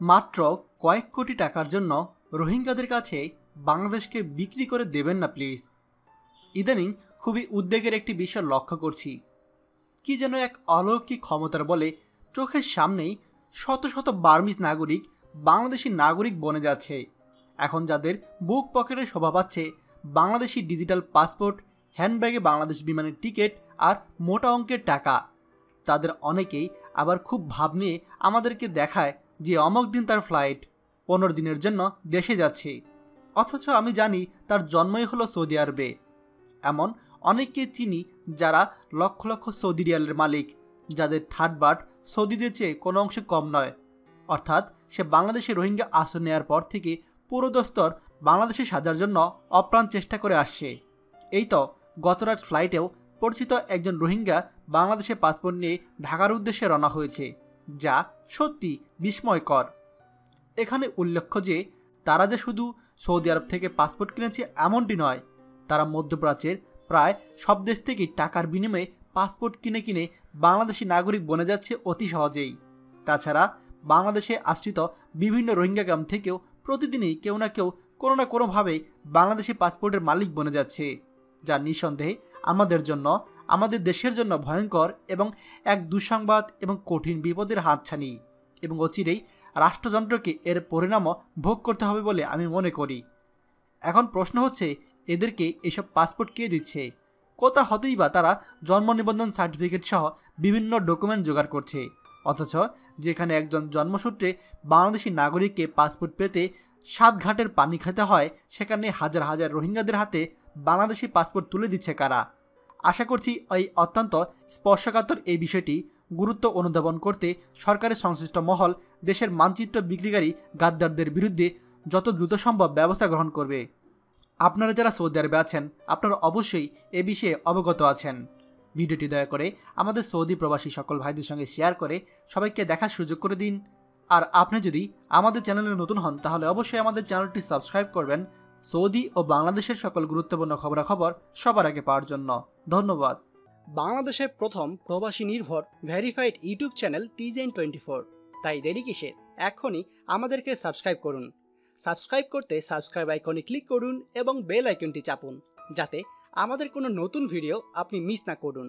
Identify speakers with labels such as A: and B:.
A: মাত্র কয়েক কোটি টাকার জন্য রোহিঙ্গাদের কাছে বাংলাদেশকে বিক্রি করে দেবেন না প্লিজ ইদানিং খুবই উদ্বেগের একটি বিষয় লক্ষ্য করছি। কি যেন এক অলৌকিক ক্ষমতার বলে চোখের সামনেই শত শত বার্মিজ নাগরিক বাংলাদেশি নাগরিক বনে যাচ্ছে। এখন যাদের বুক পকেটে শোভা পাচ্ছে বাংলাদেশি ডিজিটাল পাসপোর্ট, হ্যান্ডব্যাগে বাংলাদেশ বিমানের টিকিট আর মোটা অঙ্কের টাকা। তাদের অনেকেই আবার খুব ভাব নিয়ে আমাদেরকে দেখায় যে অমক দিন তার ফ্লাইট পনেরো দিনের জন্য দেশে যাচ্ছে। অথচ আমি জানি তার জন্মই হলো সৌদি আরবে। এমন অনেককে চিনি যারা লক্ষ লক্ষ সৌদি রিয়ালের মালিক, যাদের থার্ড বার্ট সৌদিদের চেয়ে কোনো অংশে কম নয়। অর্থাৎ সে বাংলাদেশে রোহিঙ্গা আশ্রয় নেওয়ার পর থেকে পুরো দস্তর বাংলাদেশে সাজার জন্য অপ্রাণ চেষ্টা করে আসছে। এই তো গতরাত ফ্লাইটেও পরিচিত একজন রোহিঙ্গা বাংলাদেশে পাসপোর্ট নিয়ে ঢাকার উদ্দেশ্যে রওনা হয়েছে। যা সত্যি বিস্ময়কর। এখানে উল্লেখ্য যে, তারা যে শুধু সৌদি আরব থেকে পাসপোর্ট কিনেছে এমনটি নয়, তারা মধ্যপ্রাচ্যের প্রায় সব দেশ থেকেই টাকার বিনিময়ে পাসপোর্ট কিনে কিনে বাংলাদেশি নাগরিক বনে যাচ্ছে অতি সহজেই। তাছাড়া বাংলাদেশে আশ্রিত বিভিন্ন রোহিঙ্গা গ্রাম থেকেও প্রতিদিনই কেউ না কেউ কোনো না কোনোভাবে বাংলাদেশি পাসপোর্টের মালিক বনে যাচ্ছে। যা নিঃসন্দেহে আমাদের জন্য, আমাদের দেশের জন্য ভয়ঙ্কর এবং এক দুঃসংবাদ এবং কঠিন বিপদের হাতছানি এবং অচিরেই রাষ্ট্রযন্ত্রকে এর পরিণামও ভোগ করতে হবে বলে আমি মনে করি। এখন প্রশ্ন হচ্ছে, এদেরকে এসব পাসপোর্ট কে দিচ্ছে? কোথা হতেই বা তারা জন্ম নিবন্ধন সার্টিফিকেট সহ বিভিন্ন ডকুমেন্ট জোগাড় করছে। অথচ যেখানে একজন জন্মসূত্রে বাংলাদেশি নাগরিককে পাসপোর্ট পেতে সাত ঘাটের পানি খেতে হয়, সেখানে হাজার হাজার রোহিঙ্গাদের হাতে বাংলাদেশি পাসপোর্ট তুলে দিচ্ছে কারা? আশা করছি এই অত্যন্ত স্পর্শকাতর এই বিষয়টি গুরুত্ব অনুধাবন করতে সরকারের সংশ্লিষ্ট মহল দেশের মানচিত্র বিক্রিকারী গাদ্দারদের বিরুদ্ধে যত দ্রুত সম্ভব ব্যবস্থা গ্রহণ করবে। আপনারা যারা সৌদি আরবে আছেন, আপনারা অবশ্যই এ বিষয়ে অবগত আছেন। ভিডিওটি দয়া করে আমাদের সৌদি প্রবাসী সকল ভাইদের সঙ্গে শেয়ার করে সবাইকে দেখার সুযোগ করে দিন। আর আপনি যদি আমাদের চ্যানেলে নতুন হন, তাহলে অবশ্যই আমাদের চ্যানেলটি সাবস্ক্রাইব করবেন সৌদি ও বাংলাদেশের সকল গুরুত্বপূর্ণ খবরাখবর সবার আগে পাওয়ার জন্য ধন্যবাদ।
B: বাংলাদেশের প্রথম প্রবাসী নির্ভর ভেরিফাইড ইউটিউব চ্যানেল টিজেন টোয়েন্টি ফোর তাই দেরি কিসের? এখনই আমাদেরকে সাবস্ক্রাইব করুন। সাবস্ক্রাইব করতে সাবস্ক্রাইব আইকনে ক্লিক করুন এবং বেল আইকনটি চাপুন, যাতে আমাদের কোনো নতুন ভিডিও আপনি মিস না করুন।